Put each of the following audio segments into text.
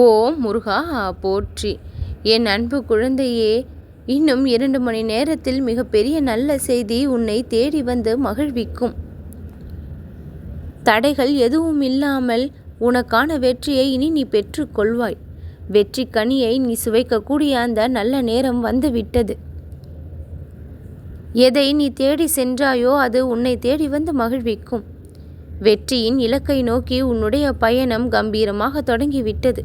ஓ முருகா போற்றி. என் அன்பு குழந்தையே இன்னும் இரண்டு மணி நேரத்தில் மிகப்பெரிய நல்ல செய்தி உன்னை தேடி வந்து மகிழ்விக்கும். தடைகள் எதுவும் இல்லாமல் உனக்கான வெற்றியை இனி நீ பெற்றுக்கொள்வாய் வெற்றி கனியை நீ சுவைக்கக்கூடிய அந்த நல்ல நேரம் வந்துவிட்டது. எதை நீ தேடி சென்றாயோ அது உன்னை தேடி வந்து மகிழ்விக்கும். வெற்றியின் இலக்கை நோக்கி உன்னுடைய பயணம் கம்பீரமாக தொடங்கிவிட்டது.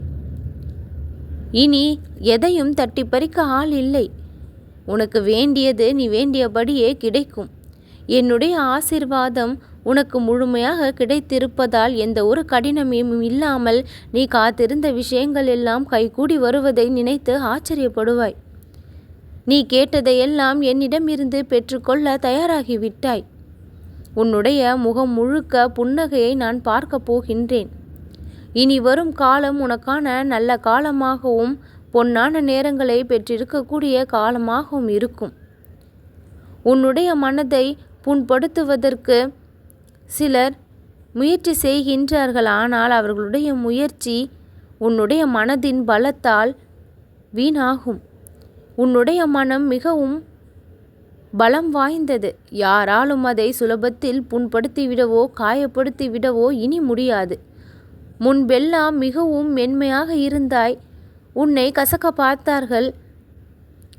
இனி எதையும் தட்டி பறிக்க ஆள் இல்லை. உனக்கு வேண்டியது நீ வேண்டியபடியே கிடைக்கும். என்னுடைய ஆசிர்வாதம் உனக்கு முழுமையாக கிடைத்திருப்பதால் எந்த ஒரு கடினமும் இல்லாமல் நீ காத்திருந்த விஷயங்கள் எல்லாம் கைகூடி வருவதை நினைத்து ஆச்சரியப்படுவாய். நீ கேட்டதையெல்லாம் என்னிடமிருந்து பெற்றுக்கொள்ள தயாராகிவிட்டாய். உன்னுடைய முகம் முழுக்க புன்னகையை நான் பார்க்கப் போகின்றேன். இனி வரும் காலம் உனக்கான நல்ல காலமாகவும் பொன்னான நேரங்களை பெற்றிருக்கக்கூடிய காலமாகவும் இருக்கும். உன்னுடைய மனதை புண்படுத்துவதற்கு சிலர் முயற்சி செய்கின்றார்கள் ஆனால் அவர்களுடைய முயற்சி உன்னுடைய மனதின் பலத்தால் வீணாகும். உன்னுடைய மனம் மிகவும் பலம் வாய்ந்தது. யாராலும் அதை சுலபத்தில் புண்படுத்திவிடவோ காயப்படுத்திவிடவோ இனி முடியாது. முன்பெல்லாம் மிகவும் மென்மையாக இருந்தாய். உன்னை கசக்க பார்த்தார்கள்.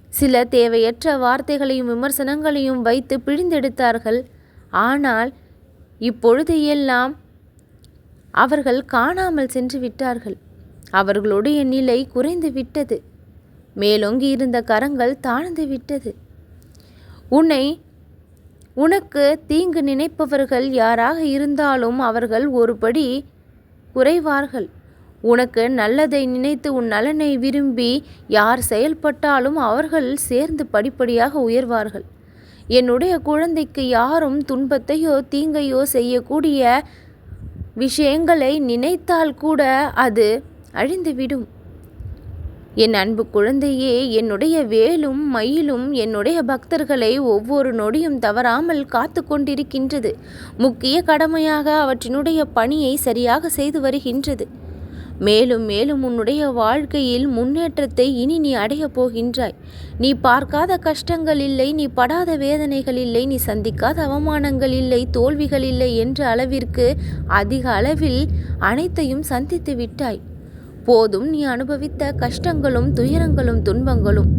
சில தேவையற்ற வார்த்தைகளையும் விமர்சனங்களையும் வைத்து பிழிந்தெடுத்தார்கள். ஆனால் இப்பொழுது எல்லாம் அவர்கள் காணாமல் சென்று விட்டார்கள். அவர்களுடைய நிலை குறைந்து விட்டது. மேலோங்கி இருந்த கரங்கள் தாழ்ந்து விட்டது. உன்னை உனக்கு தீங்கு நினைப்பவர்கள் யாராக இருந்தாலும் அவர்கள் ஒருபடி குறைவார்கள். உனக்கு நல்லதை நினைத்து உன் நலனை விரும்பி யார் செயல்பட்டாலும் அவர்கள் சேர்ந்து படிப்படியாக உயர்வார்கள். என்னுடைய குழந்தைக்கு யாரும் துன்பத்தையோ தீங்கையோ செய்யக்கூடிய விஷயங்களை நினைத்தால் கூட அது அழிந்துவிடும். என் அன்பு குழந்தையே என்னுடைய வேலும் மயிலும் என்னுடைய பக்தர்களை ஒவ்வொரு நொடியும் தவறாமல் காத்து கொண்டிருக்கின்றது. முக்கிய கடமையாக அவற்றினுடைய பணியை சரியாக செய்து வருகின்றது. மேலும் மேலும் உன்னுடைய வாழ்க்கையில் முன்னேற்றத்தை இனி நீ அடையப் போகின்றாய். நீ பார்க்காத கஷ்டங்கள் இல்லை நீ படாத வேதனைகள் இல்லை நீ சந்திக்காத அவமானங்கள் இல்லை தோல்விகள் இல்லை என்ற அளவிற்கு அதிக அளவில் அனைத்தையும் சந்தித்து விட்டாய். போதும் நீ அனுபவித்த கஷ்டங்களும் துயரங்களும் துன்பங்களும்.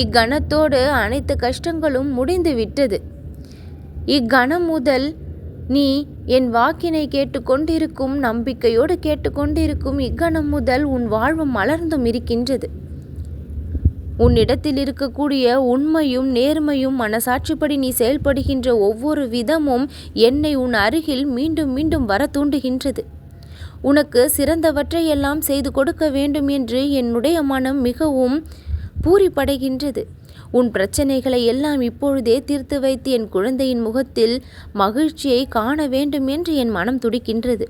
இக்கணத்தோடு அனைத்து கஷ்டங்களும் முடிந்து விட்டது. இக்கணம் முதல் நீ என் வாக்கினை கேட்டுக்கொண்டிருக்கும் நம்பிக்கையோடு கேட்டுக்கொண்டிருக்கும் இக்கணம் முதல் உன் வாழ்வு மலர்ந்தும் இருக்கின்றது. உன்னிடத்தில் இருக்கக்கூடிய உண்மையும் நேர்மையும் மனசாட்சிப்படி நீ செயல்படுகின்ற ஒவ்வொரு விதமும் என்னை உன் அருகில் மீண்டும் மீண்டும் வர தூண்டுகின்றது. உனக்கு சிறந்தவற்றையெல்லாம் செய்து கொடுக்க வேண்டும் என்று என்னுடைய மனம் மிகவும் பூரிப்படைகின்றது. உன் பிரச்சனைகளை எல்லாம் இப்பொழுதே தீர்த்து வைத்து என் குழந்தையின் முகத்தில் மகிழ்ச்சியை காண வேண்டும் என்று என் மனம் துடிக்கின்றது.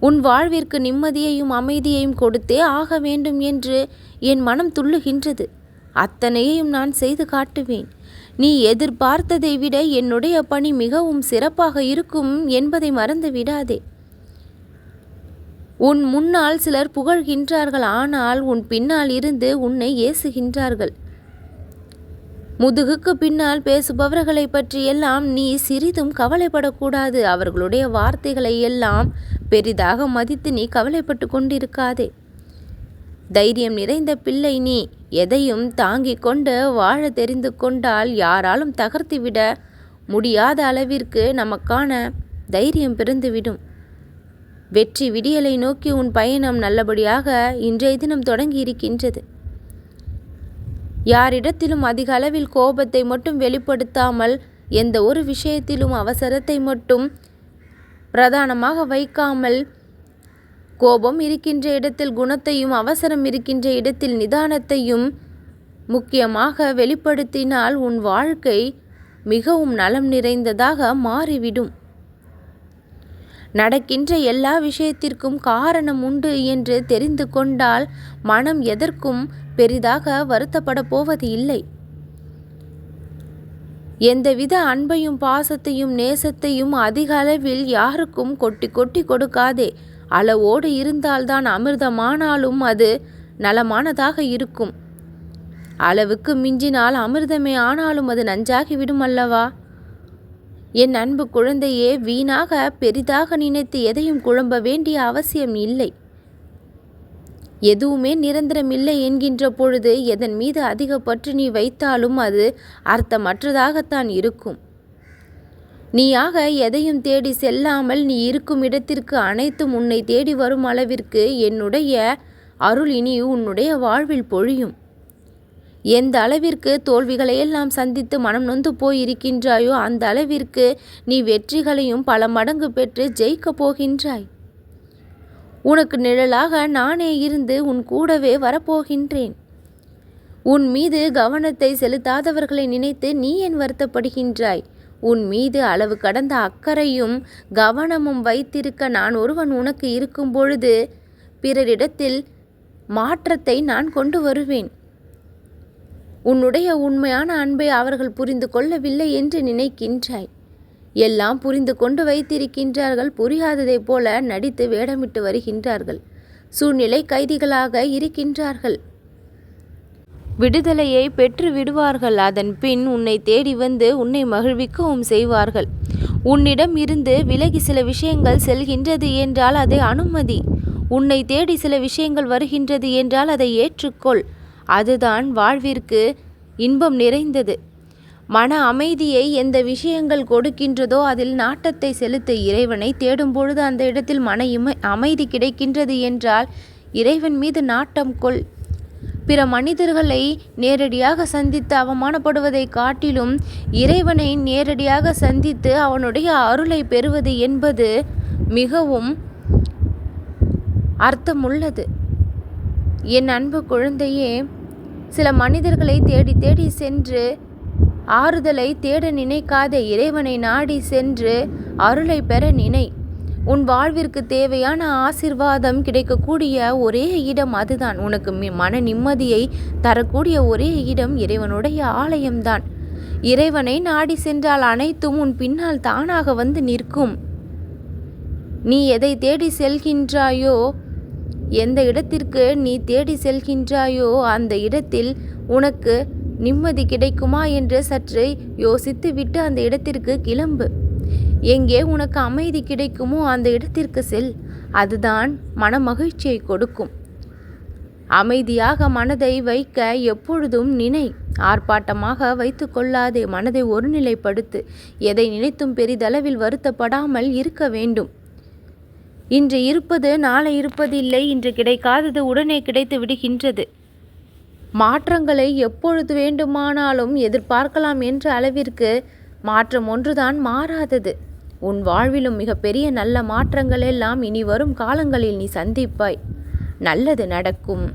உன் வாழ்விற்கு நிம்மதியையும் அமைதியையும் கொடுத்தே ஆக வேண்டும் என்று என் மனம் துள்ளுகின்றது. அத்தனையையும் நான் செய்து காட்டுவேன். நீ எதிர்பார்த்ததை விட என்னுடைய பணி மிகவும் சிறப்பாக இருக்கும் என்பதை மறந்து விடாதே உன் முன்னால் சிலர் புகழ்கின்றார்கள் ஆனால் உன் பின்னால் இருந்து உன்னை ஏசுகின்றார்கள். முதுகுக்கு பின்னால் பேசுபவர்களை பற்றியெல்லாம் நீ சிறிதும் கவலைப்படக்கூடாது. அவர்களுடைய வார்த்தைகளை எல்லாம் பெரிதாக மதித்து நீ கவலைப்பட்டு கொண்டிருக்காதே. தைரியம் நிறைந்த பிள்ளை நீ. எதையும் தாங்கிக் கொண்டு வாழ தெரிந்து கொண்டால் யாராலும் தகர்த்துவிட முடியாத அளவிற்கு நமக்கான தைரியம் பிறந்துவிடும். வெற்றி விடியலை நோக்கி உன் பயணம் நல்லபடியாக இன்றைய தினம் தொடங்கி இருக்கின்றது யாரிடத்திலும் அதிக அளவில் கோபத்தை மட்டும் வெளிப்படுத்தாமல் எந்த ஒரு விஷயத்திலும் அவசரத்தை மட்டும் பிரதானமாக வைக்காமல் கோபம் இருக்கின்ற இடத்தில் குணத்தையும் அவசரம் இருக்கின்ற இடத்தில் நிதானத்தையும் முக்கியமாக வெளிப்படுத்தினால் உன் வாழ்க்கை மிகவும் நலம் நிறைந்ததாக மாறிவிடும். நடக்கின்ற எல்லா விஷயத்திற்கும் காரணம் உண்டு என்று தெரிந்து கொண்டால் மனம் எதற்கும் பெரிதாக வருத்தப்பட போவது இல்லை. எந்தவித அன்பையும் பாசத்தையும் நேசத்தையும் அதிக அளவில் யாருக்கும் கொட்டி கொட்டி கொடுக்காதே. அளவோடு இருந்தால்தான் அமிர்தமானாலும் அது நலமானதாக இருக்கும். அளவுக்கு மிஞ்சினால் அமிர்தமே ஆனாலும் அது நஞ்சாகிவிடும் அல்லவா? என் அன்பு குழந்தையே வீணாக பெரிதாக நினைத்து எதையும் குழம்ப வேண்டிய அவசியம் இல்லை. எதுவுமே நிரந்தரம் இல்லை என்கின்ற பொழுது எதன் மீது அதிக பற்று நீ வைத்தாலும் அது அர்த்தமற்றதாகத்தான் இருக்கும். நீயாக எதையும் தேடி செல்லாமல் நீ இருக்கும் இடத்திற்கு அனைத்தும் உன்னை தேடி வரும் அளவிற்கு என்னுடைய அருள் இனி உன்னுடைய வாழ்வில் பொழியும். எந்த அளவிற்கு தோல்விகளையெல்லாம் சந்தித்து மனம் நொந்து போயிருக்கின்றாயோ அந்த அளவிற்கு நீ வெற்றிகளையும் பல மடங்கு பெற்று ஜெயிக்கப் போகின்றாய். உனக்கு நிழலாக நானே இருந்து உன் கூடவே வரப்போகின்றேன். உன் மீது கவனத்தை செலுத்தாதவர்களை நினைத்து நீ ஏன் வருத்தப்படுகின்றாய்? உன் மீது அளவு கடந்த அக்கறையும் கவனமும் வைத்திருக்க நான் ஒருவன் உனக்கு இருக்கும் பொழுது பிறரிடத்தில் மாற்றத்தை நான் கொண்டு வருவேன். உன்னுடைய உண்மையான அன்பை அவர்கள் புரிந்து கொள்ளவில்லை என்று நினைக்கின்றாய். எல்லாம் புரிந்து கொண்டு வைத்திருக்கின்றார்கள் புரியாததைப் போல நடித்து வேடமிட்டு வருகின்றார்கள். சூழ்நிலை கைதிகளாக இருக்கின்றார்கள். விடுதலையை பெற்று விடுவார்கள் அதன் பின் உன்னை தேடி வந்து உன்னை மகிழ்விக்கவும் செய்வார்கள். உன்னிடம் இருந்து விலகி சில விஷயங்கள் செல்கின்றது என்றால் அதை அனுமதி. உன்னை தேடி சில விஷயங்கள் வருகின்றது என்றால் அதை ஏற்றுக்கொள். அதுதான் வாழ்விற்கு இன்பம் நிறைந்தது. மன அமைதியை எந்த விஷயங்கள் கொடுக்கின்றதோ அதில் நாட்டத்தை செலுத்த இறைவனை தேடும் பொழுது அந்த இடத்தில் மன இமை அமைதி கிடைக்கின்றது என்றால் இறைவன் மீது நாட்டம் கொள். பிற மனிதர்களை நேரடியாக சந்தித்து அவமானப்படுவதை காட்டிலும் இறைவனை நேரடியாக சந்தித்து அவனுடைய அருளை பெறுவது என்பது மிகவும் அர்த்தமுள்ளது. என் அன்பு குழந்தையே சில மனிதர்களை தேடி தேடி சென்று ஆறுதலை தேட நினைக்காத இறைவனை நாடி சென்று அருளை பெற நினை. உன் வாழ்விற்கு தேவையான ஆசிர்வாதம் கிடைக்கக்கூடிய ஒரே இடம் அதுதான். உனக்கு மன நிம்மதியை தரக்கூடிய ஒரே இடம் இறைவனுடைய ஆலயம்தான். இறைவனை நாடி சென்றால் அனைத்தும் உன் பின்னால் தானாக வந்து நிற்கும். நீ எதை தேடி செல்கின்றாயோ எந்த இடத்திற்கு நீ தேடி செல்கின்றாயோ அந்த இடத்தில் உனக்கு நிம்மதி கிடைக்குமா என்று சற்று யோசித்துவிட்டு அந்த இடத்திற்கு கிளம்பு. எங்கே உனக்கு அமைதி கிடைக்குமோ அந்த இடத்திற்கு செல். அதுதான் மன மகிழ்ச்சியை கொடுக்கும். அமைதியாக மனதை வைக்க எப்பொழுதும் நினை. ஆர்ப்பாட்டமாக வைத்து கொள்ளாதே மனதை ஒருநிலைப்படுத்து. எதை நினைத்தும் பெரிதளவில் வருத்தப்படாமல் இருக்க வேண்டும். இன்று இருப்பது நாளை இருப்பதில்லை இன்று கிடைக்காதது உடனே கிடைத்து விடுகின்றது. மாற்றங்களை எப்பொழுது வேண்டுமானாலும் எதிர்பார்க்கலாம் என்ற அளவிற்கு மாற்றம் ஒன்றுதான் மாறாதது. உன் வாழ்விலும் மிகப்பெரிய நல்ல மாற்றங்கள் எல்லாம் இனி வரும் காலங்களில் நீ சந்திப்பாய். நல்லது நடக்கும்.